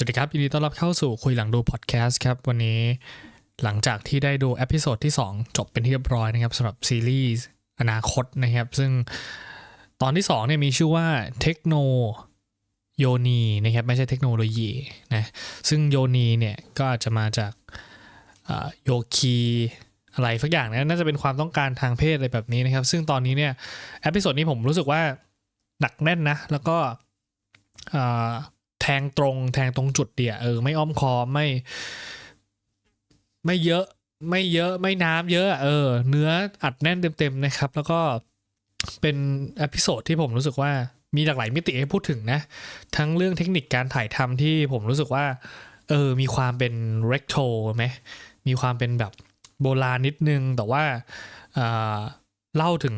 สวัสดีครับ ยินดีต้อนรับเข้าสู่คุยหลังดูพอดแคสต์ครับ วันนี้หลังจากที่ได้ดูเอพิโซดที่ 2 จบเป็นที่เรียบร้อยนะครับสำหรับซีรีส์อนาคตนะครับ ซึ่งตอนที่2เนี่ยมีชื่อว่าเทคโนโยนีนะครับ ไม่ใช่เทคโนโลยีนะซึ่งโยนีเนี่ยก็อาจจะมาจากโยคีอะไรสักอย่างนะน่าจะเป็นความต้องการทางเพศอะไรแบบนี้นะครับ ซึ่งตอนนี้เนี่ยเอพิโซดนี้ผมรู้สึกว่าหนักแน่นนะ แล้วก็ แทงตรงแทงตรงจุดเดียเออไม่อ้อมคอมไม่ ไม่เยอะไม่เยอะไม่น้ำเยอะ เออ เนื้ออัดแน่นเต็มๆนะครับ แล้วก็เป็นอพิโซดที่ผมรู้สึกว่ามีหลากหลายมิติให้พูดถึงนะ ทั้งเรื่องเทคนิคการถ่ายทำที่ผมรู้สึกว่า เออ มีความเป็นเรกโทไหมมีความเป็นแบบโบราณนิดนึง แต่ว่าอ่าเล่าถึง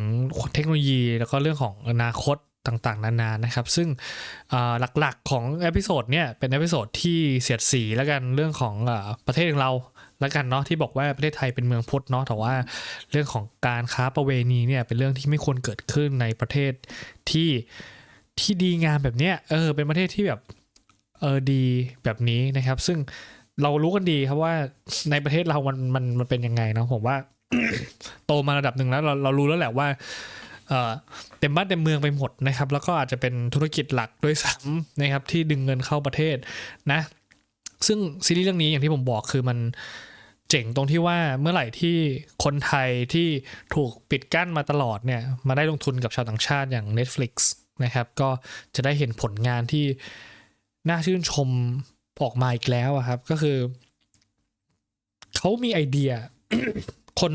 เทคโนโลยีแล้วก็เรื่องของอนาคต ต่างๆ นานานะครับ ซึ่งหลักๆของเอพิโซดเนี่ยเป็นเอพิโซดที่เสียดสีแล้วกันเรื่องของอประเทศของเราแล้วกันเนาะที่บอกว่าประเทศไทยเป็นเมืองพุทธเนาะแต่ว่าเรื่องของการค้าประเวณีเนี่ยเป็นเรื่องที่ไม่ควรเกิดขึ้นในประเทศที่ที่ดีงามแบบเนี้ยเออเป็นประเทศที่แบบเออดีแบบนี้นะครับ ซึ่งเรารู้กันดีครับว่าในประเทศเรามันมันมันเป็นยังไงเนาะผมว่า โตมาระดับหนึ่งแล้วเราเรารู้แล้วแหละว่า เต็มบ้านเต็มเมืองไปหมดนะครับ แล้วก็อาจจะเป็นธุรกิจหลักด้วยซ้ำนะครับที่ดึงเงินเข้าประเทศนะ ซึ่งซีรีส์เรื่องนี้อย่างที่ผมบอกคือมันเจ๋งตรงที่ว่าเมื่อไหร่ที่คนไทยที่ถูกปิดกั้นมาตลอดเนี่ยมาได้ลงทุนกับชาวต่างชาติอย่าง Netflix นะครับ ก็จะได้เห็นผลงานที่น่าชื่นชมออกมาอีกแล้วครับ ก็คือ เขามีไอเดีย คน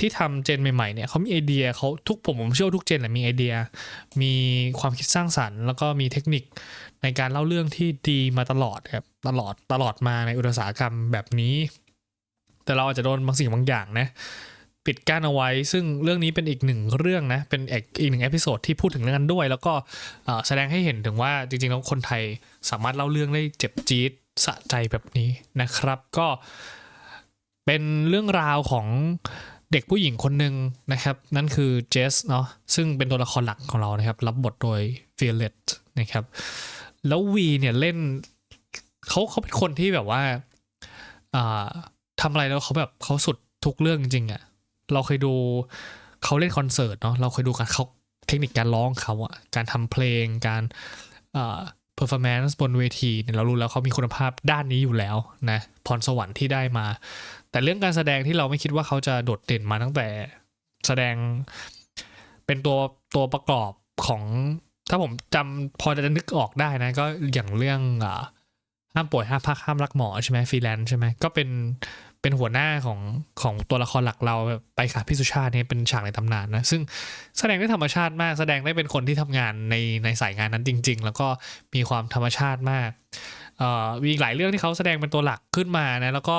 ที่ทำเจนใหม่ๆเนี่ยเขามีไอเดียเขาทุกผมผมเชื่อทุกเจนแหละมีไอเดีย มีความคิดสร้างสรรค์ แล้วก็มีเทคนิคในการเล่าเรื่องที่ดีมาตลอดครับตลอดตลอดมาในอุตสาหกรรมแบบนี้ แต่เราอาจจะโดนบางสิ่งบางอย่างนะปิดกั้นเอาไว้ ซึ่งเรื่องนี้เป็นอีกหนึ่งเรื่องนะ เป็นอีกอีกหนึ่งเอพิโซดที่พูดถึงเรื่องนั้นด้วย แล้วก็แสดงให้เห็นถึงว่าจริงๆแล้วคนไทยสามารถเล่าเรื่องได้เจ็บจี๊ดสะใจแบบนี้นะครับ ก็ เป็นเรื่องราวของเด็กผู้หญิงคนหนึ่งนะครับ นั่นคือเจสเนาะซึ่งเป็นตัวละครหลักของเรานะครับ รับบทโดยฟิเลตนะครับ แล้ววีเนี่ยเล่นเขาเขาเป็นคนที่แบบว่าอ่าทำอะไรแล้วเขาแบบเขาสุดทุกเรื่องจริงๆอะ่ะเราเคยดูเขาเล่นคอนเสิร์ตเนาะเราเคยดูการเขาเทคนิคการร้องเขาอะการทำเพลงการอ่า performance บนเวทีเนี่ยเรารู้แล้วเขามีคุณภาพด้านนี้อยู่แล้วนะพรสวรรค์ที่ได้มา แต่เรื่องการแสดงที่เราไม่คิดว่าเขาจะโดดเด่นมาตั้งแต่แสดงเป็นตัวตัวประกอบของถ้าผมจำพอจะนึกออกได้นะ ก็อย่างเรื่องอ่าห้ามป่วยห้ามพักห้ามรักหมอใช่ไหมฟรีแลนซ์ใช่ไหมก็เป็นเป็นหัวหน้าของของตัวละครหลักเราไปค่ะพี่สุชาติเนี่ยเป็นฉากในตำนานนะ ซึ่งแสดงได้ธรรมชาติมาก แสดงได้เป็นคนที่ทำงานในในสายงานนั้นจริง ๆ แล้วก็มีความธรรมชาติมากเอ่อมีหลายเรื่องที่เขาแสดงเป็นตัวหลักขึ้นมานะ แล้วก็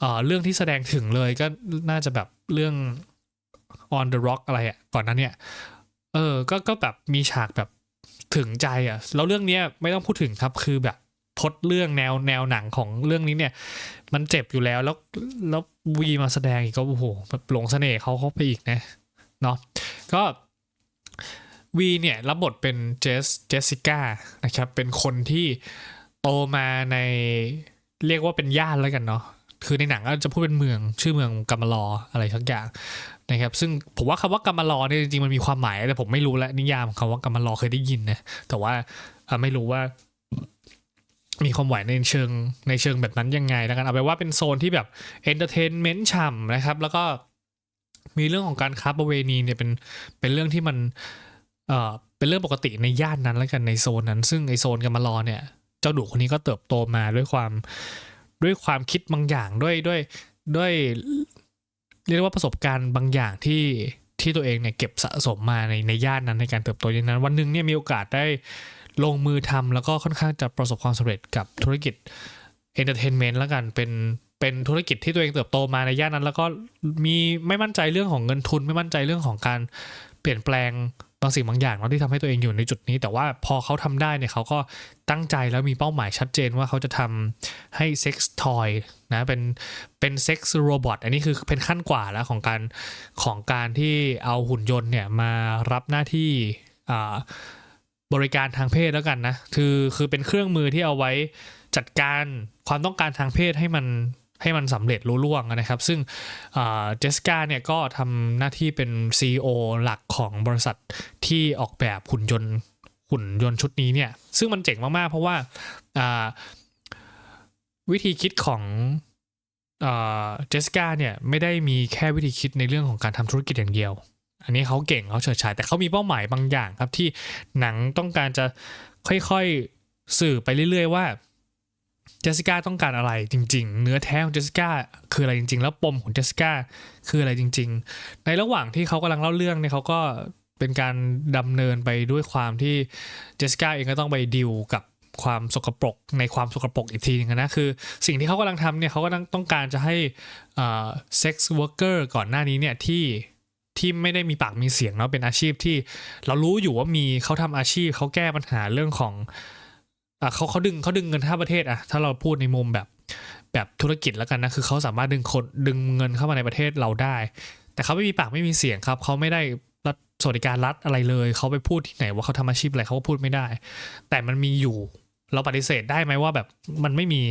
เอ่อเรื่องที่แสดงถึงเลยก็น่าจะแบบเรื่อง on the rock อะไรอะ่ะก่อนนั้นเนี่ย เออก็ก็แบบมีฉากแบบถึงใจอะ่ะแล้วเรื่องเนี้ยไม่ต้องพูดถึงครับคือแบบพดเรื่องแนวแนวหนังของเรื่องนี้เนี่ย มันเจ็บอยู่แล้วแล้วแล้ววีมาแสดงอีกก็โอ้โหแบบหลงเสน่ห์เขาเข้าไปอีกนะเนาะก็วีเนี่ยรับบทเป็นเจสเจสสิก้านะครับเป็นคนที่โตมาในเรียกว่าเป็นย่านแล้วกันเนาะ คือในหนังก็จะพูดเป็นเมืองชื่อเมืองกัมมาลออะไรสักอย่างนะครับซึ่งผมว่าคำว่ากัมมาลอเนี่ยจริงๆมันมีความหมายแต่ผมไม่รู้และนิยามคำว่ากัมมาลอเคยได้ยินนะแต่ว่าไม่รู้ว่า มีความหมายในเชิงในเชิงแบบนั้นยังไงแล้วกันเอาไปว่าเป็นโซนที่แบบเอนเตอร์เทนเมนต์ฉ่ำนะครับ แล้วก็มีเรื่องของการค้าประเวณีเนี่ยเป็นเป็นเรื่องที่มันเอ่อเป็นเรื่องปกติในย่านนั้นแล้วกันในโซนนั้น ซึ่งไอโซนกัมมาลอเนี่ย เจ้าดุคนนี้ก็เติบโตมาด้วยความ ด้วยความคิดบางอย่างด้วยด้วยด้วยเรียกว่าประสบการณ์บางอย่างที่ที่ตัวเองเนี่ยเก็บสะสมมาในในย่านนั้นในการเติบโตอย่างนั้น วันหนึ่งเนี่ยมีโอกาสได้ลงมือทำแล้วก็ค่อนข้างจะประสบความสำเร็จกับธุรกิจเอนเตอร์เทนเมนต์แล้วกันเป็นเป็นธุรกิจที่ตัวเองเติบโตมาในย่านนั้น แล้วก็มีไม่มั่นใจเรื่องของเงินทุน ไม่มั่นใจเรื่องของการเปลี่ยนแปลงบางสิ่งบางอย่างเนาะที่ทำให้ตัวเองอยู่ในจุดนี้ แต่ว่าพอเขาทำได้เนี่ยเขาก็ตั้งใจแล้วมีเป้าหมายชัดเจนว่าเขาจะทำให้เซ็กซ์ทอยนะเป็นเป็นเซ็กซ์โรบอทอันนี้คือเป็นขั้นกว่าแล้วของการของการที่เอาหุ่นยนต์เนี่ยมารับหน้าที่อ่าบริการทางเพศแล้วกันนะ คือคือเป็นเครื่องมือที่เอาไว้จัดการความต้องการทางเพศให้มัน ให้มันสำเร็จรุ่ล่วงนะครับ ซึ่งเจสกาเนี่ยก็ทำหน้าที่เป็น CEO หลักของบริษัทที่ออกแบบหุ่นยนต์หุ่นยนต์ชุดนี้เนี่ย ซึ่งมันเจ๋งมาก ๆ เพราะว่าอ่าวิธีคิดของเจสกาเนี่ย ไม่ได้มีแค่วิธีคิดในเรื่องของการทำธุรกิจอย่างเดียว อันนี้เขาเก่งเขาเฉิดฉาย แต่เขามีเป้าหมายบางอย่างครับที่หนังต้องการจะค่อย ๆ สื่อไปเรื่อย ๆ ว่า เจสสิก้าต้องการอะไรจริง ๆ เนื้อแท้ของเจสสิก้าคืออะไรจริง ๆ แล้วปมของเจสสิก้าคืออะไรจริง ๆ ในระหว่างที่เขากำลังเล่าเรื่องเนี่ยเขาก็เป็นการดำเนินไปด้วยความที่เจสสิก้าเองก็ต้องไปดิวกับความสกปรกในความสกปรกอีกทีนึงนะคือสิ่งที่เขากำลังทำเนี่ยเขาก็ต้องการจะให้เซ็กซ์วอร์เกอร์ก่อนหน้านี้เนี่ยที่ที่ไม่ได้มีปากมีเสียงเนาะเป็นอาชีพที่เรารู้อยู่ว่ามีเขาทำอาชีพเขาแก้ปัญหาเรื่องของ อะเขาเขาดึงเขาดึงเงินข้าประเทศอะถ้าเราพูดในมุมแบบแบบธุรกิจแล้วกันนะคือเขาสามารถดึงคนดึงเงินเข้ามาในประเทศเราได้ แต่เขาไม่มีปากไม่มีเสียงครับเขาไม่ได้รัฐสวัสดิการรัฐอะไรเลยเขาไปพูดที่ไหนว่าเขาทำอาชีพอะไรเขาก็พูดไม่ได้ แต่มันมีอยู่ เราปฏิเสธได้ไหมว่าแบบมันไม่มี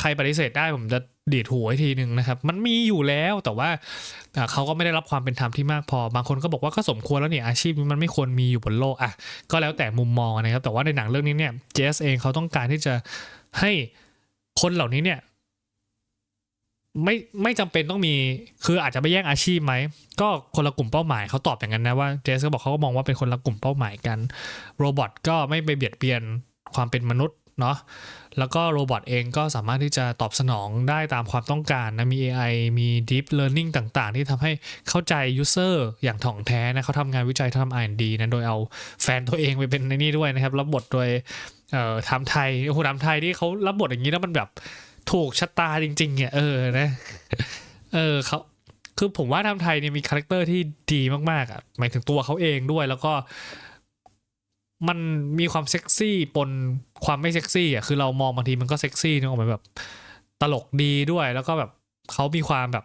ใครปฏิเสธได้ผมจะดีดหัวทีหนึ่งนะครับ มันมีอยู่แล้วแต่ว่าเขาก็ไม่ได้รับความเป็นธรรมที่มากพอ บางคนก็บอกว่าก็สมควรแล้วเนี่ยอาชีพมันไม่ควรมีอยู่บนโลกอะก็แล้วแต่มุมมองนะครับ แต่ว่าในหนังเรื่องนี้เนี่ยเจสเองเขาต้องการที่จะให้คนเหล่านี้เนี่ยไม่ไม่จำเป็นต้องมีคืออาจจะไปแย่งอาชีพไหม ก็คนละกลุ่มเป้าหมายเขาตอบอย่างนั้นนะว่าเจสก็บอกเขาก็มองว่าเป็นคนละกลุ่มเป้าหมายกัน โรบอทก็ไม่ไปเบียดเบียนความเป็นมนุษย์เนาะ แล้วก็โรบอทเองก็สามารถที่จะตอบสนองได้ตามความต้องการนะ มี AI มี Deep Learning ต่างๆ ที่ทำให้เข้าใจ User อย่างถ่องแท้นะเขาทำงานวิจัยทำ R&D นะโดยเอาแฟนตัวเองไปเป็นในนี้ด้วยนะครับ รับบทโดยเอ่อทำไทยโอ้โหทำไทยที่เขารับบทอย่างนี้แล้วมันแบบถูกชะตาจริงๆเนี่ยเออนะเออเขาคือผมว่าทำไทยเนี่ยมีคาแรคเตอร์ที่ดีมากๆอะหมายถึงตัวเขาเองด้วยแล้วก็ มันมีความเซ็กซี่ปนความไม่เซ็กซี่อะคือเรามองบางทีมันก็เซ็กซี่นึกออกไหมแบบตลกดีด้วยแล้วก็แบบเขามีความแบบ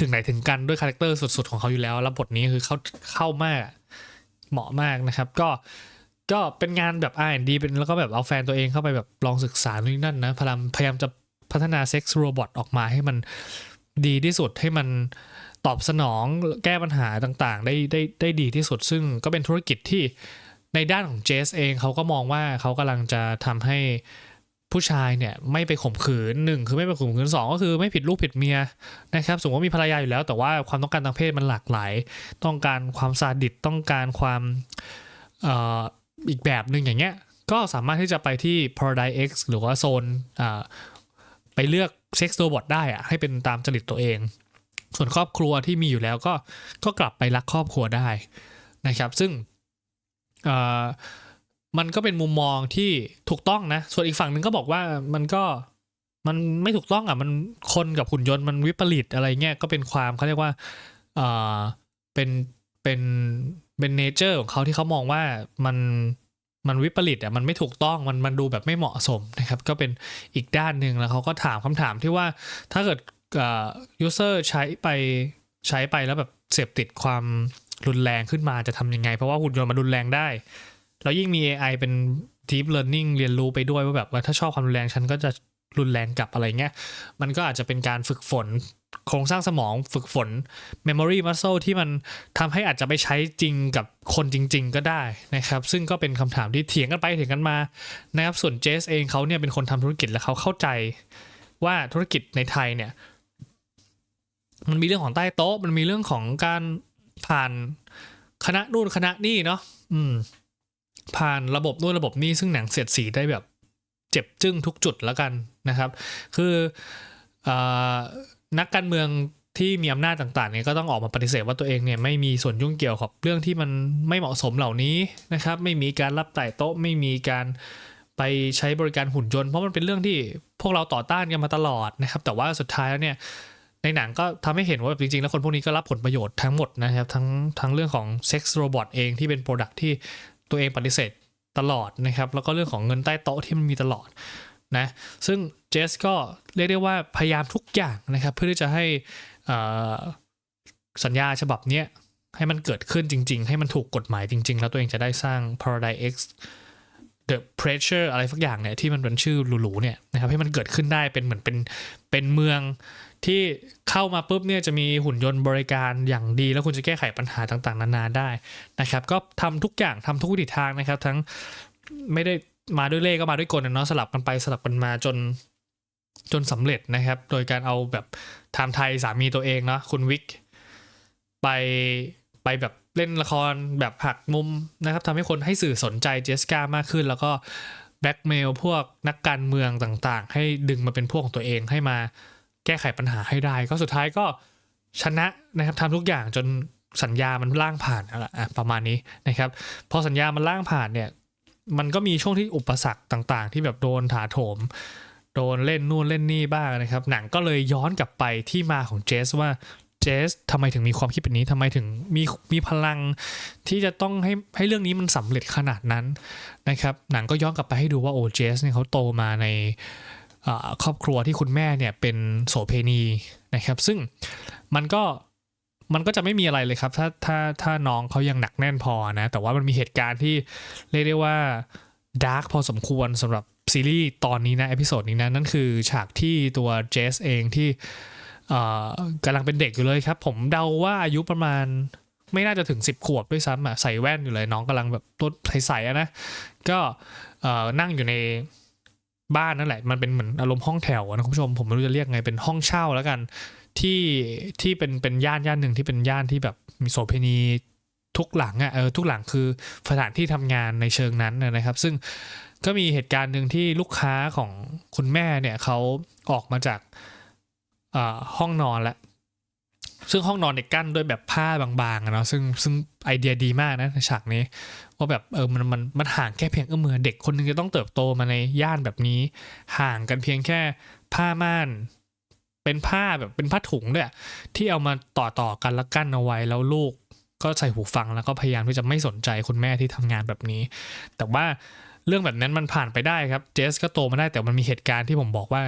ถึงไหนถึงกันด้วยคาแรคเตอร์สุด ๆ ของเขาอยู่แล้ว แล้วบทนี้คือเข้าเข้ามากเหมาะมากนะครับ ก็ก็เป็นงานแบบ R&D เป็นแล้วก็แบบเอาแฟนตัวเองเข้าไปแบบลองศึกษานู่นนั่นนะพยายามพยายามจะพัฒนาเซ็กซ์โรบอทออกมาให้มันดีที่สุดให้มันตอบสนองแก้ปัญหาต่างๆ ได้ได้ได้ดีที่สุด ซึ่งก็เป็นธุรกิจที่ ในด้านของเจสเองเขาก็มองว่าเขากำลังจะทำให้ผู้ชายเนี่ยไม่ไปข่มขืนหนึ่งคือไม่ไปข่มขืนสองก็คือไม่ผิดลูกผิดเมียนะครับสมมติว่ามีภรรยาอยู่แล้ว แต่ว่าความต้องการทางเพศมันหลากหลาย ต้องการความซาดิสต้องการความออีกแบบหนึ่งอย่างเงี้ยก็สามารถที่จะไปที่ Paradise X หรือว่าโซนไปเลือกเซ็กซ์โรบอทได้อะให้เป็นตามจริตตัวเอง ส่วนครอบครัวที่มีอยู่แล้วก็ก็กลับไปรักครอบครัวได้นะครับ ซึ่ง มันก็เป็นมุมมองที่ถูกต้องนะ ส่วนอีกฝั่งหนึ่งก็บอกว่ามันก็มันไม่ถูกต้องอะมันคนกับหุ่นยนต์มันวิปริตอะไรเงี้ยก็เป็นความเขาเรียกว่าเออเป็นเป็นเป็นเนเจอร์ของเขาที่เขามองว่ามันมันวิปริตอะมันไม่ถูกต้องมันมันดูแบบไม่เหมาะสมนะครับ ก็เป็นอีกด้านหนึ่งแล้วเขาก็ถามคำถามที่ว่าถ้าเกิดยูเซอร์ใช้ไปใช้ไปแล้วแบบเสพติดความ รุนแรงขึ้นมาจะทำยังไง เพราะว่าหุ่นยนต์มันรุนแรงได้ แล้วยิ่งมี AI เป็น deep learning เรียนรู้ไปด้วยว่าแบบว่าถ้าชอบความรุนแรงฉันก็จะรุนแรงกลับอะไรเงี้ย มันก็อาจจะเป็นการฝึกฝนโครงสร้างสมองฝึกฝน memory muscle ที่มันทำให้อาจจะไปใช้จริงกับคนจริง ๆ ก็ได้นะครับ ซึ่งก็เป็นคำถามที่เถียงกันไปเถียงกันมานะครับ ส่วนเจสเองเขาเนี่ยเป็นคนทำธุรกิจและเขาเข้าใจว่าธุรกิจในไทยเนี่ย มันมีเรื่องของใต้โต๊ะ มันมีเรื่องของการ ผ่านคณะนู่นคณะนี่เนาะอืม ผ่านระบบนู่นระบบนี่ซึ่งหนังเสียดสีได้แบบ เจ็บจึ้งทุกจุดแล้วกันนะครับ คืออนักการเมืองที่มีอำนาจต่างๆเนี่ยก็ต้องออกมาปฏิเสธว่าตัวเองเนี่ยไม่มีส่วนยุ่งเกี่ยวกับเรื่องที่มันไม่เหมาะสมเหล่านี้นะครับ ไม่มีการรับไต่โต๊ะไม่มีการไปใช้บริการหุ่นยนต์เพราะมันเป็นเรื่องที่พวกเราต่อต้านกันมาตลอดนะครับ แต่ว่าสุดท้ายแล้วเนี่ย ในหนังก็ทำให้เห็นว่าแบบจริงๆ แล้วคนพวกนี้ก็รับผลประโยชน์ทั้งหมดนะครับ ทั้งทั้งเรื่องของเซ็กซ์โรบอทเองที่เป็นโปรดักที่ตัวเองปฏิเสธตลอดนะครับ แล้วก็เรื่องของเงินใต้โต๊ะที่มันมีตลอดนะซึ่งเจสก็เรียกได้ว่าพยายามทุกอย่างนะครับ เพื่อที่จะให้สัญญาฉบับนี้ให้มันเกิดขึ้นจริง ๆ ให้มันถูกกฎหมายจริง ๆ แล้วตัวเองจะได้สร้าง Paradise X The Pressure อะไรสักอย่างเนี่ยที่มันเป็นชื่อหรูๆเนี่ยนะครับให้มันเกิดขึ้นได้เป็นเหมือนเป็นเป็นเมือง ที่เข้ามาปุ๊บเนี่ยจะมีหุ่นยนต์บริการอย่างดี แล้วคุณจะแก้ไขปัญหาต่างๆ นานาได้นะครับ ก็ทำทุกอย่างทำทุกวิถีทางนะครับ ทั้งไม่ได้มาด้วยเล่ห์ก็มาด้วยกลนะเนาะสลับกันไปสลับกันมาจนจนสำเร็จนะครับ โดยการเอาแบบไทม์ไทยสามีตัวเองเนาะคุณวิกไปไปแบบเล่นละครแบบหักมุมนะครับทำให้คนให้สื่อสนใจเจสกามากขึ้น แล้วก็แบล็กเมลพวกนักการเมืองต่างๆ ให้ดึงมาเป็นพวกของตัวเองให้มา แก้ไขปัญหาให้ได้ ก็สุดท้ายก็ชนะนะครับทำทุกอย่างจนสัญญามันล่างผ่านนั่นแหละอะประมาณนี้นะครับ พอสัญญามันล่างผ่านเนี่ย มันก็มีช่วงที่อุปสรรคต่างๆ ที่แบบโดนถาโถม โดนเล่นนู่นเล่นนี่บ้างนะครับ หนังก็เลยย้อนกลับไปที่มาของเจสว่าเจสทำไมถึงมีความคิดแบบนี้ทำไมถึงมีมีพลังที่จะต้องให้ให้เรื่องนี้มันสำเร็จขนาดนั้นนะครับ หนังก็ย้อนกลับไปให้ดูว่าโอ้เจสเนี่ยเขาโตมาใน ครอบครัวที่คุณแม่เนี่ยเป็นโสเพณีนะครับ ซึ่งมันก็มันก็จะไม่มีอะไรเลยครับ ถ้าถ้าถ้าน้องเขายังหนักแน่นพอนะ แต่ว่ามันมีเหตุการณ์ที่เรียกได้ว่าดาร์กพอสมควรสำหรับซีรีส์ตอนนี้นะเอพิโซดนี้นะนั่นคือฉากที่ตัวเจสเองที่กำลังเป็นเด็กอยู่เลยครับ ผมเดาว่าอายุประมาณไม่น่าจะถึง 10 ขวบด้วยซ้ำอะใส่แว่นอยู่เลยน้องกำลังแบบตัวใสๆนะ ก็นั่งอยู่ใน บ้านนั่นแหละ มันเป็นเหมือนอารมณ์ห้องแถวนะคุณผู้ชมผมไม่รู้จะเรียกไงเป็นห้องเช่าแล้วกันที่ที่เป็นเป็นย่านย่านหนึ่งที่เป็นย่านที่แบบมีโสเภณีทุกหลังอะเออทุกหลังคือสถานที่ทำงานในเชิงนั้นนะครับ ซึ่งก็มีเหตุการณ์หนึ่งที่ลูกค้าของคุณแม่เนี่ยเขาออกมาจากห้องนอนแล้ว ซึ่งห้องนอนเนี่ยกั้นด้วยแบบผ้าบางๆอะเนาะซึ่งซึ่งไอเดียดีมากนะในฉากนี้ว่าแบบเออมันมันมันห่างแค่เพียงเอื้อมมือเด็กคนหนึงจะต้องเติบโตมาในย่านแบบนี้ ห่างกันเพียงแค่ผ้าม่าน เป็นผ้าแบบเป็นผ้าถุงด้วยที่เอามาต่อต่อกันแล้วกั้นเอาไว้แล้วลูกก็ใส่หูฟังแล้วก็พยายามที่จะไม่สนใจคุณแม่ที่ทำงานแบบนี้ แต่ว่าเรื่องแบบนั้นมันผ่านไปได้ครับ เจสก็โตมาได้แต่มันมีเหตุการณ์ที่ผมบอกว่า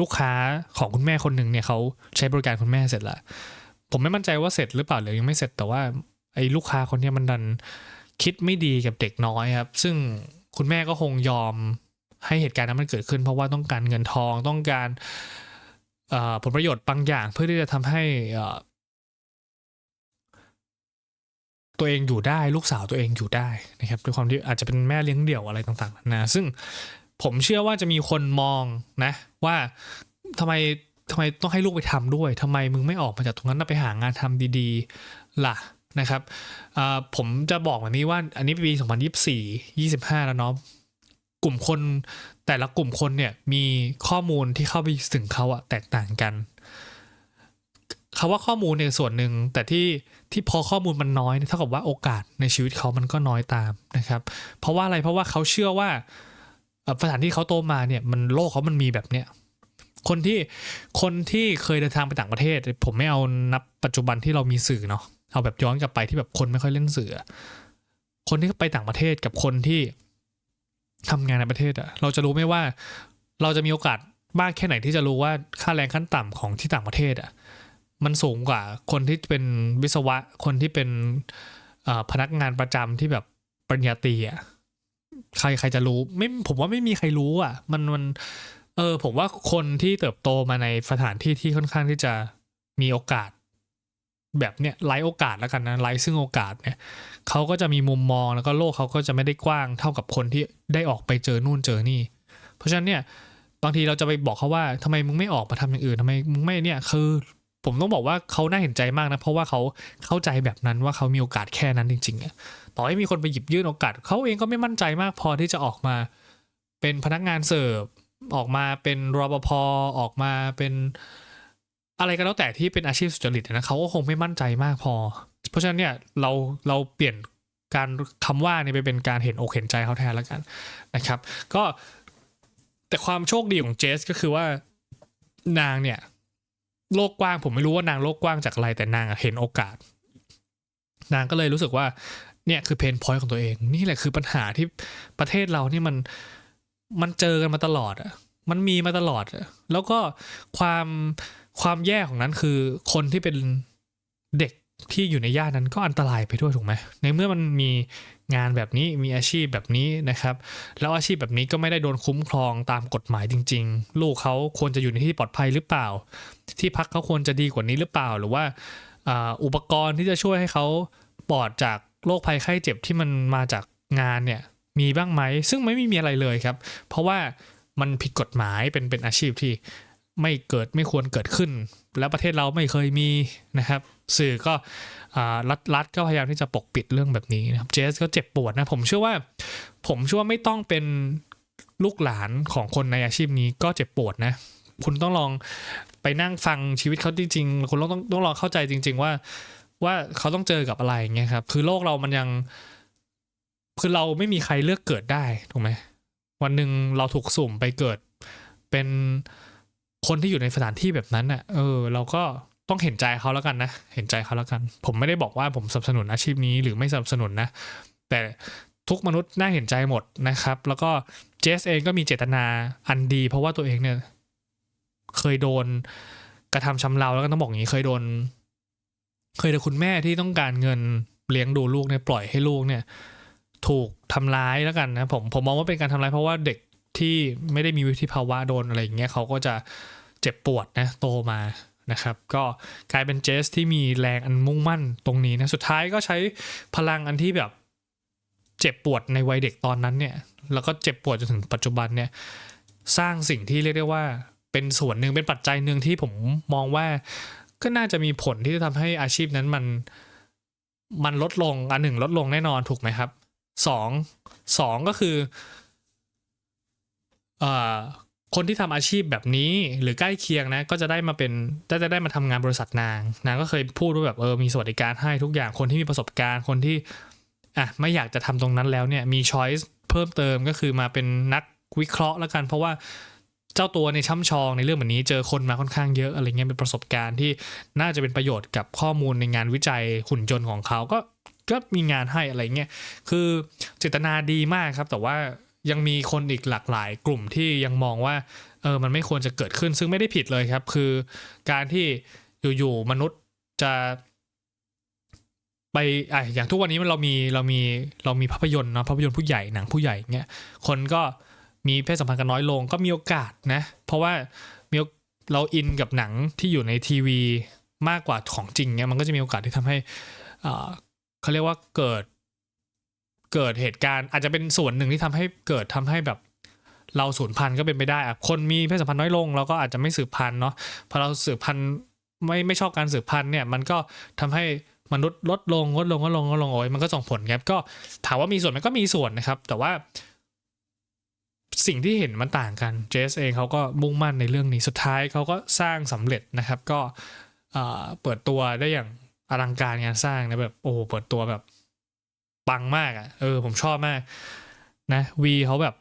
ลูกค้าของคุณแม่คนหนึ่งเนี่ยเขาใช้บริการคุณแม่เสร็จแล้ว ผมไม่มั่นใจว่าเสร็จหรือเปล่าหรือยังไม่เสร็จแต่ว่าไอ้ลูกค้าคนนี้มันดันคิดไม่ดีกับเด็กน้อยครับ ซึ่งคุณแม่ก็คงยอมให้เหตุการณ์นั้นมันเกิดขึ้น เพราะว่าต้องการเงินทองต้องการผลประโยชน์บางอย่างเพื่อที่จะทำให้ตัวเองอยู่ได้ลูกสาวตัวเองอยู่ได้นะครับด้วยความที่อาจจะเป็นแม่เลี้ยงเดี่ยวอะไรต่างๆนานาซึ่งผมเชื่อว่าจะมีคนมองนะ ว่าทำไม ทำไมต้องให้ลูกไปทำด้วยทำไมมึงไม่ออกมาจากตรงนั้นไปหางานทำดีๆ ล่ะนะครับผมจะบอกแบบนี้ว่าอันนี้ปี 2024 25 แล้วเนาะกลุ่มคนแต่ละกลุ่มคนเนี่ยมีข้อมูลที่เข้าไปถึงเขาอะแตกต่างกันคาว่าข้อมูลเนี่ยส่วนหนึ่งแต่ที่ที่พอข้อมูลมันน้อยเท่ากับว่าโอกาสในชีวิตเขามันก็น้อยตามนะครับ เพราะว่าอะไรเพราะว่าเขาเชื่อว่าสถานที่เขาโตมาเนี่ยมันโลกเขามันมีแบบเนี้ย คนที่คนที่เคยเดินทางไปต่างประเทศ ผมไม่เอานับปัจจุบันที่เรามีสื่อเนาะเอาแบบย้อนกลับไปที่แบบคนไม่ค่อยเล่นสื่อ คนที่ไปต่างประเทศกับคนที่ทำงานในประเทศอะเราจะรู้ไหมว่า เราจะมีโอกาสมากแค่ไหนที่จะรู้ว่าค่าแรงขั้นต่ำของที่ต่างประเทศอะมันสูงกว่าคนที่เป็นวิศวะคนที่เป็นพนักงานประจำที่แบบปริญญาตรีอะใครใครจะรู้ไม่ผมว่าไม่มีใครรู้อะมันมัน เออ ผมว่าคนที่เติบโตมาในสถานที่ที่ค่อนข้างที่จะมีโอกาส แบบเนี้ยไร้โอกาสแล้วกันนะไร้ซึ่งโอกาสเนี่ยเขาก็จะมีมุมมองแล้วก็โลกเขาก็จะไม่ได้กว้างเท่ากับคนที่ได้ออกไปเจอนู่นเจอนี่ เพราะฉะนั้นเนี่ยบางทีเราจะไปบอกเขาว่าทำไมมึงไม่ออกมาทำอย่างอื่นทำไมมึงไม่เนี่ยคือ ผมต้องบอกว่าเขาน่าเห็นใจมากนะ เพราะว่าเขาเข้าใจแบบนั้นว่าเขามีโอกาสแค่นั้นจริงๆอะต่อให้มีคนไปหยิบยื่นโอกาสเขาเองก็ไม่มั่นใจมากพอที่จะออกมา เป็นพนักงานเสิร์ฟ ออกมาเป็นรปภออกมาเป็นอะไรก็แล้วแต่ที่เป็นอาชีพสุจริตนะเขาก็คงไม่มั่นใจมากพอ เพราะฉะนั้นเนี่ยเราเราเปลี่ยนการคำว่าเนี่ยไปเป็นการเห็นอกเห็นใจเขาแทนแล้วกันนะครับ ก็แต่ความโชคดีของเจสก็คือว่านางเนี่ย โลกกว้างผมไม่รู้ว่านางโลกกว้างจากอะไร แต่นางเห็นโอกาส นางก็เลยรู้สึกว่า เนี่ยคือเพนพอยต์ของตัวเอง นี่แหละคือปัญหาที่ประเทศเรานี่มัน มันเจอกันมาตลอดอะมันมีมาตลอดอะแล้วก็ความความแย่ของนั้นคือคนที่เป็นเด็กที่อยู่ในย่านนั้นก็อันตรายไปด้วยถูกไหม ในเมื่อมันมีงานแบบนี้มีอาชีพแบบนี้นะครับ แล้วอาชีพแบบนี้ก็ไม่ได้โดนคุ้มครองตามกฎหมายจริง ๆ ลูกเขาควรจะอยู่ในที่ปลอดภัยหรือเปล่า ที่พักเขาควรจะดีกว่านี้หรือเปล่า หรือว่าอุปกรณ์ที่จะช่วยให้เขาปลอดจากโรคภัยไข้เจ็บที่มันมาจากงานเนี่ย มีบ้างไหม ซึ่งไม่มีอะไรเลยครับ เพราะว่ามันผิดกฎหมายเป็นเป็นอาชีพที่ไม่เกิดไม่ควรเกิดขึ้น แล้วประเทศเราไม่เคยมีนะครับ สื่อก็รัฐรัฐก็พยายามที่จะปกปิดเรื่องแบบนี้นะครับเจสก็เจ็บปวดนะผมเชื่อว่า ผมเชื่อว่าไม่ต้องเป็นลูกหลานของคนในอาชีพนี้ก็เจ็บปวดนะ คุณต้องลองไปนั่งฟังชีวิตเขาจริงๆคุณต้องต้องต้องลองเข้าใจจริง ๆ ว่าว่าเขาต้องเจอกับอะไรเงี้ยครับ คือโลกเรามันยัง คือเราไม่มีใครเลือกเกิดได้ถูกไหมวันหนึ่งเราถูกสุ่มไปเกิด เป็นคนที่อยู่ในสถานที่แบบนั้นอะ เออ เราก็ต้องเห็นใจเขาแล้วกันนะ เห็นใจเขาแล้วกัน ผมไม่ได้บอกว่าผมสนับสนุนอาชีพนี้หรือไม่สนับสนุนนะ แต่ทุกมนุษย์น่าเห็นใจหมดนะครับ แล้วก็เจสเองก็มีเจตนาอันดี เพราะว่าตัวเองเนี่ย เคยโดนกระทำชำเราแล้วก็ต้องบอกอย่างนี้เคยโดน เคยโดนคุณแม่ที่ต้องการเงินเลี้ยงดูลูกเนี่ยปล่อยให้ลูกเนี่ย ถูกทำร้ายแล้วกันนะผมผมมองว่าเป็นการทำร้ายเพราะว่าเด็กที่ไม่ได้มีวิธีภาวะโดนอะไรอย่างเงี้ยเขาก็จะเจ็บปวดนะโตมานะครับ ก็กลายเป็นเจสที่มีแรงอันมุ่งมั่นตรงนี้นะสุดท้ายก็ใช้พลังอันที่แบบเจ็บปวดในวัยเด็กตอนนั้นเนี่ยแล้วก็เจ็บปวดจนถึงปัจจุบันเนี่ยสร้างสิ่งที่เรียกได้ว่าเป็นส่วนหนึ่งเป็นปัจจัยหนึ่งที่ผมมองว่าก็น่าจะมีผลที่จะทำให้อาชีพนั้นมันมันลดลงอันหนึ่งลดลงแน่นอนถูกไหมครับ สองสองก็คืออคนที่ทำอาชีพแบบนี้หรือใกล้เคียงนะ ก็จะได้มาเป็นจะจะได้มาทำงานบริษัทนางนางก็เคยพูดว่าแบบเออมีสวัสดิการให้ทุกอย่างคนที่มีประสบการณ์คนที่อะไม่อยากจะทำตรงนั้นแล้วเนี่ยมีช้อยส์เพิ่มเติมก็คือมาเป็นนักวิเคราะห์แล้วกัน เพราะว่าเจ้าตัวในช่ำชองในเรื่องแบบนี้เจอคนมาค่อนข้างเยอะอะไรเงี้ยเป็นประสบการณ์ที่น่าจะเป็นประโยชน์กับข้อมูลในงานวิจัยหุ่นยนต์ของเขาก็ ก็มีงานให้อะไรเงี้ยคือเจตนาดีมากครับ แต่ว่ายังมีคนอีกหลากหลายกลุ่มที่ยังมองว่าเออมันไม่ควรจะเกิดขึ้นซึ่งไม่ได้ผิดเลยครับ คือการที่อยู่ๆมนุษย์จะไปอะอย่างทุกวันนี้มันเรามีเรามีเรามีภาพยนตร์เนาะภาพยนตร์ผู้ใหญ่หนังผู้ใหญ่เงี้ยคนก็มีเพศสัมพันธ์กันน้อยลงก็มีโอกาสนะ เพราะว่ามีเราอินกับหนังที่อยู่ในทีวีมากกว่าของจริงเนี่ยมันก็จะมีโอกาสที่ทำให้อ่า เขาเรียกว่าเกิด เกิดเหตุการณ์อาจจะเป็นส่วนหนึ่งที่ทำให้เกิดทำให้แบบ เราสูญพันธุ์ก็เป็นไปได้อะคนมีเพศสัมพันธ์น้อยลงเราก็อาจจะไม่สืบพันธุ์เนาะพอเราสืบพันธุ์ไม่ไม่ชอบการสืบพันธุ์เนี่ย มันก็ทำให้มนุษย์ลดลงลดลงลดลงลดลงโอ้ยมันก็ส่งผลครับก็ถามว่ามีส่วนมันก็มีส่วนนะครับ แต่ว่า สิ่งที่เห็นมันต่างกันเจสเองเขาก็มุ่งมั่นในเรื่องนี้สุดท้ายเขาก็สร้างสำเร็จนะครับ ก็เปิดตัวได้อย่าง อลังการงานสร้างนะแบบโอ้โหเปิดตัวแบบปังมากอะ่ะ เออ ผมชอบมาก นะวีเขาแบบ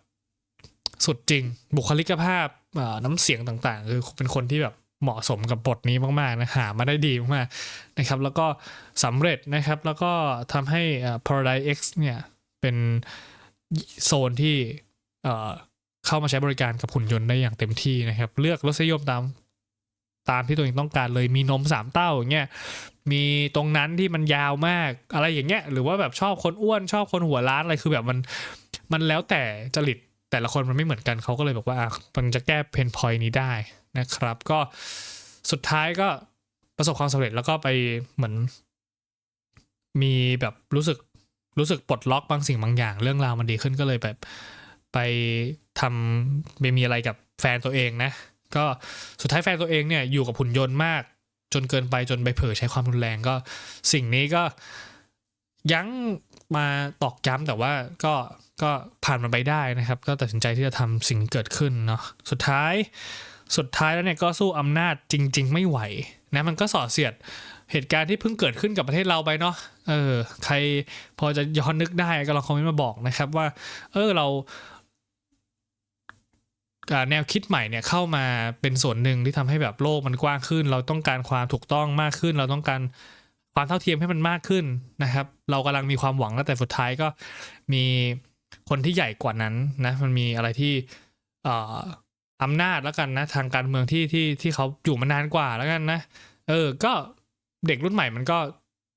สุดจริง บุคลิกภาพเอ่อน้ำเสียงต่างๆ คือเป็นคนที่แบบเหมาะสมกับบทนี้มากๆนะหามาได้ดีมากๆนะครับ แล้วก็สำเร็จนะครับ แล้วก็ทำให้อ่อ Paradise X เนี่ย เป็นโซนที่เอ่อเข้ามาใช้บริการกับหุ่นยนต์ได้อย่างเต็มที่นะครับ เลือกรสนิยมตามตามที่ตัวเองต้องการเลยมีนมสามเต้าอย่างเงี้ย มีตรงนั้นที่มันยาวมากอะไรอย่างเงี้ย หรือว่าแบบชอบคนอ้วนชอบคนหัวล้านอะไรคือแบบมันมันแล้วแต่จริตแต่ละคนมันไม่เหมือนกันเขาก็เลยบอกว่ามันจะแก้เพนพอยนี้ได้นะครับ ก็สุดท้ายก็ประสบความสำเร็จแล้วก็ไปเหมือน มีแบบรู้สึกรู้สึกปลดล็อกบางสิ่งบางอย่าง เรื่องราวมันดีขึ้นก็เลยแบบไปทำไปมีอะไรกับแฟนตัวเองนะ ก็สุดท้ายแฟนตัวเองเนี่ยอยู่กับหุ่นยนต์มาก จนเกินไปจนไปเผลอใช้ความรุนแรงก็ สิ่งนี้ก็ยั้งมาตอกย้ำแต่ว่าก็ก็ผ่านมันไปได้นะครับ ก็ตัดสินใจที่จะทำสิ่งเกิดขึ้นเนาะสุดท้าย สุดท้ายแล้วเนี่ยก็สู้อำนาจจริง ๆ ไม่ไหวนะมันก็ส่อเสียดเหตุการณ์ที่เพิ่งเกิดขึ้นกับประเทศเราไปเนาะเออ ใครพอจะย้อนนึกได้ก็ลองคอมเมนต์มาบอกนะครับว่า เออเราอ่า แนวคิดใหม่เนี่ยเข้ามาเป็นส่วนหนึ่งที่ทำให้แบบโลกมันกว้างขึ้น เราต้องการความถูกต้องมากขึ้น เราต้องการความเท่าเทียมให้มันมากขึ้นนะครับ เรากำลังมีความหวังแล้วแต่สุดท้ายก็มีคนที่ใหญ่กว่านั้นนะมันมีอะไรที่เอ่ออำนาจแล้วกันนะ ทางการเมืองที่ที่ที่เขาอยู่มานานกว่าแล้วกันนะ เออ ก็เด็กรุ่นใหม่มันก็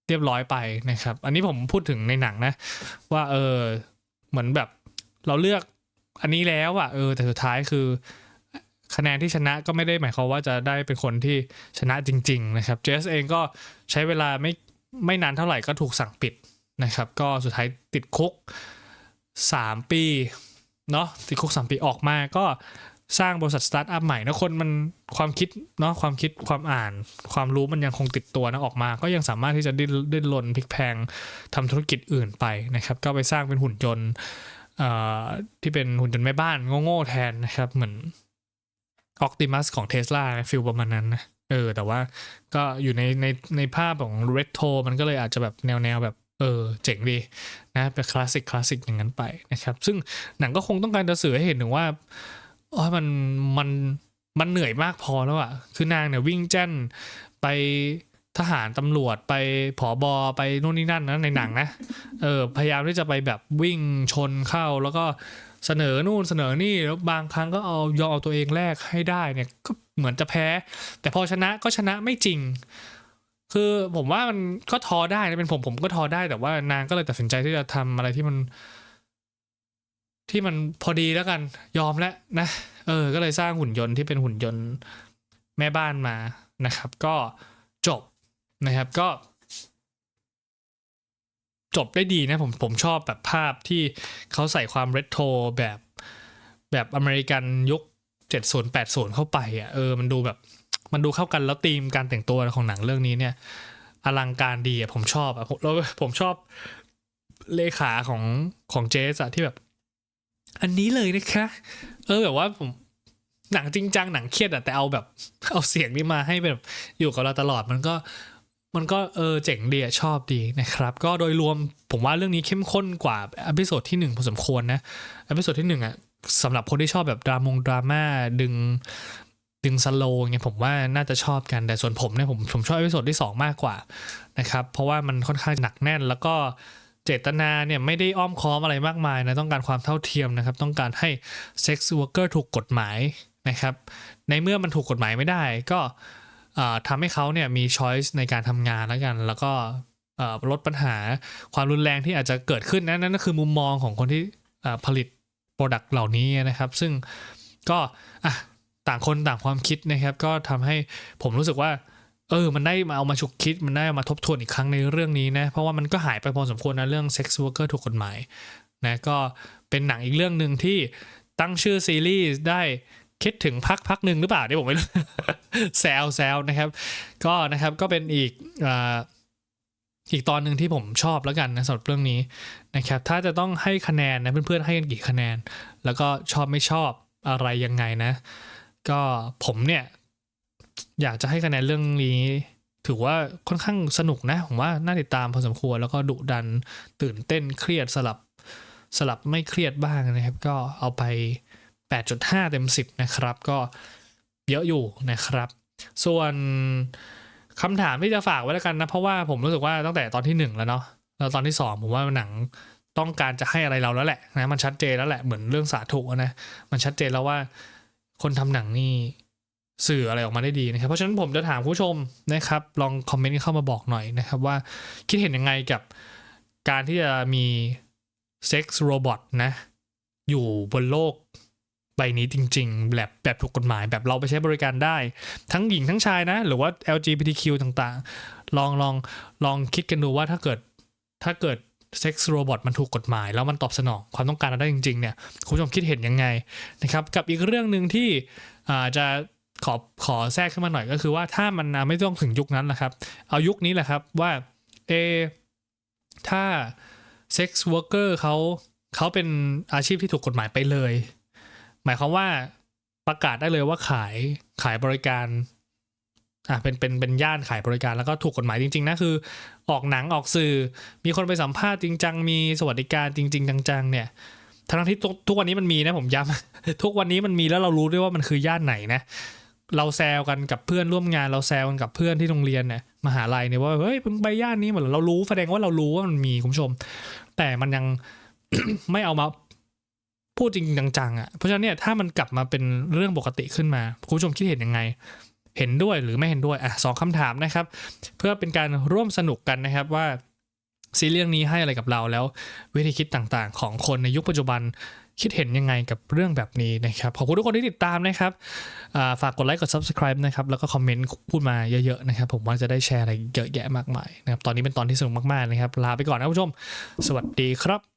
เรียบร้อยไปนะครับ อันนี้ผมพูดถึงในหนังนะ ว่าเออเหมือนแบบเราเลือก อันนี้แล้วอะเออแต่สุดท้ายคือ คะแนนที่ชนะก็ไม่ได้หมายความว่าจะได้เป็นคนที่ชนะจริง ๆ นะครับเจสเองก็ใช้เวลาไม่ไม่นานเท่าไหร่ก็ถูกสั่งปิดนะครับ ก็สุดท้ายติดคุก 3 ปีเนาะติดคุก 3 ปีออกมาก็สร้างบริษัทสตาร์ทอัพใหม่นะคนมันความคิดเนาะความคิดความอ่าน ความรู้มันยังคงติดตัวนะออกมา ก็ยังสามารถที่จะดิ้นดิ้นรนพลิกแพงทำธุรกิจอื่นไปนะครับ ก็ไปสร้างเป็นหุ่นยนต์ ที่เป็นหุ่นยนต์แม่บ้านโง่ๆแทนนะครับ เหมือนออ t ติมัสของเท s l a ฟิลประมาณนั้นนะเออ แต่ว่าก็อยู่ในในในภาพของ Red t o มันก็เลยอาจจะแบบแนวแนวแบบ เออ เจ๋งดีนะเป็นคลาสสิกคลาสสิกอย่างนั้นไปนะครับ ซึ่งหนังก็คงต้องการจะสื่อให้เห็นถึงว่าอ๋อมันมันมันเหนื่อยมากพอแล้วอะคือนางเนี่ยวิ่งแจ้นไป ทหารตำรวจไปผอบอไปนู่นนี่นั่นนะในหนังนะเออพยายามที่จะไปแบบวิ่งชนเข้าแล้วก็เสนอนู่นเสนอนี่แล้วบางครั้งก็เอายอมเอาตัวเองแลกให้ได้เนี่ยก็เหมือนจะแพ้ แต่พอชนะก็ชนะไม่จริง คือผมว่ามันก็ท้อได้นะเป็นผมผมก็ท้อได้แต่ว่านางก็เลยตัดสินใจที่จะทำอะไรที่มัน ที่มันพอดีแล้วกัน ยอมแล้วนะเออ ก็เลยสร้างหุ่นยนต์ที่เป็นหุ่นยนต์แม่บ้านมานะครับ ก็จบ นะครับก็ จบได้ดีนะผมผมชอบแบบภาพที่เขาใส่ความเรโทรแบบแบบอเมริกันยุค70 80 เข้าไปอะเออมันดูแบบมันดูเข้ากันแล้วธีมการแต่งตัวของหนังเรื่องนี้เนี่ย อลังการดีอะผมชอบอะแล้วผมชอบเลขาของของเจสอะที่แบบ อันนี้เลยนะคะ เออแบบว่าผมหนังจริงจังหนังเครียดอะแต่เอาแบบ เอาเสียงนี้มาให้แบบอยู่กับเราตลอดมันก็ มันก็เออเจ๋งดีชอบดีนะครับ ก็โดยรวมผมว่าเรื่องนี้เข้มข้นกว่าอพิโซดที่หนึ่งพอสมควรนะอพิโซดที่หนึ่งอะสำหรับคนที่ชอบแบบดรามงดราม่าดึงดึงสโลว์เงี้ยผมว่าน่าจะชอบกันแต่ส่วนผมเนี่ยผมผมชอบอพิโซดที่ 2 มากกว่านะครับ เพราะว่ามันค่อนข้างหนักแน่น แล้วก็เจตนาเนี่ยไม่ได้อ้อมค้อมอะไรมากมายนะต้องการความเท่าเทียมนะครับ ต้องการให้เซ็กซ์วอร์เกอร์ถูกกฎหมายนะครับ ในเมื่อมันถูกกฎหมายไม่ได้ก็ ทำให้เขาเนี่ยมีช้อยส์ในการทำงานแล้วกัน แล้วก็ลดปัญหาความรุนแรงที่อาจจะเกิดขึ้นนะนั่นก็คือมุมมองของคนที่ผลิตโปรดักต์เหล่านี้นะครับ ซึ่งก็อะต่างคนต่างความคิดนะครับ ก็ทำให้ผมรู้สึกว่า เออ มันได้มาเอามาฉุกคิด มันได้มาทบทวนอีกครั้งในเรื่องนี้นะ เพราะว่ามันก็หายไปพอสมควรนะเรื่อง sex worker ถูกกฎหมายนะก็เป็นหนังอีกเรื่องหนึ่งที่ตั้งชื่อซีรีส์ได้ คิดถึงพักพักหนึ่งหรือเปล่าเนี่ยผมไม่รู้แซวแซวนะครับ ก็นะครับก็เป็นอีกออีกตอนหนึ่งที่ผมชอบแล้วกันนะสำหรับเรื่องนี้นะครับ ถ้าจะต้องให้คะแนนนะเพื่อนๆให้กันกี่คะแนน แล้วก็ชอบไม่ชอบอะไรยังไงนะ ก็ผมเนี่ย อยากจะให้คะแนนเรื่องนี้ถือว่าค่อนข้างสนุกนะ ผมว่าน่าติดตามพอสมควรแล้วก็ดุดันตื่นเต้นเครียดสลับสลับไม่เครียดบ้างนะครับ ก็เอาไป 8.5 เต็ม 10 นะครับ ก็เยอะอยู่นะครับ ส่วนคำถามที่จะฝากไว้แล้วกันนะ เพราะว่าผมรู้สึกว่าตั้งแต่ตอนที่ 1 แล้วเนาะแล้วตอนที่ 2 ผมว่าหนังต้องการจะให้อะไรเราแล้วแหละนะมันชัดเจนแล้วแหละเหมือนเรื่องสาธุนะมันชัดเจนแล้วว่าคนทำหนังนี่สื่ออะไรออกมาได้ดีนะครับ เพราะฉะนั้นผมจะถามผู้ชมนะครับ ลองคอมเมนต์เข้ามาบอกหน่อยนะครับ ว่าคิดเห็นยังไงกับการที่จะมีเซ็กซ์โรบอทนะ อยู่บนโลก ใบนี้จริง ๆ แบบแบบถูกกฎหมายแบบเราไปใช้บริการได้ ทั้งหญิงทั้งชายนะ หรือว่า LGBTQ ต่างๆ ลองลองลองคิดกันดูว่าถ้าเกิดถ้าเกิดเซ็กซ์โรบอทมันถูกกฎหมาย แล้วมันตอบสนองความต้องการเราได้จริง ๆ เนี่ยคุณผู้ชมคิดเห็นยังไงนะครับ กับอีกเรื่องหนึ่งที่จจะขอขอแทรกขึ้นมาหน่อยก็คือว่าถ้ามันไม่ต้องถึงยุคนั้นนะครับ เอายุคนี้แหละครับว่าเอถ้าเซ็กซ์วอร์เกอร์เขาเขาเป็นอาชีพที่ถูกกฎหมายไปเลย หมายความว่าประกาศได้เลยว่าขายขายบริการอะเป็นเป็นเป็นย่านขายบริการแล้วก็ถูกกฎหมายจริง ๆ นะคือ ออกหนังออกสื่อ มีคนไปสัมภาษณ์จริงจังมีสวัสดิการจริง ๆ จังๆ เนี่ยทั้งที่ทุกวันนี้มันมีนะผมย้ำทุกวันนี้มันมีแล้วเรารู้ด้วยว่ามันคือย่านไหนนะเราแซวกันกับเพื่อนร่วมงานเราแซวกันกับเพื่อนที่โรงเรียนเนี่ยมหาลัยเนี่ยว่าเฮ้ยเพิ่งไปย่านนี้หมดเรารู้แสดงว่าเรารู้ว่ามันมีคุณผู้ชม แต่มันยังไม่เอามา พูดจริงจังๆอะเพราะฉะนั้นเนี่ยถ้ามันกลับมาเป็นเรื่องปกติขึ้นมาคุณผู้ชมคิดเห็นยังไง เห็นด้วยหรือไม่เห็นด้วยอะสองคำถามนะครับ เพื่อเป็นการร่วมสนุกกันนะครับว่าซีเรื่องนี้ให้อะไรกับเราแล้ว วิธีคิดต่างๆ ของคนในยุคปัจจุบันคิดเห็นยังไงกับเรื่องแบบนี้นะครับ ขอบคุณทุกคนที่ติดตามนะครับฝากกดไลค์กด subscribe นะครับ แล้วก็คอมเมนต์พูดมาเยอะๆนะครับ ผมว่าจะได้แชร์อะไรเยอะแยะมากมายนะครับ ตอนนี้เป็นตอนที่สนุกมากๆนะครับ ลาไปก่อนนะคุณผู้ชม สวัสดีครับ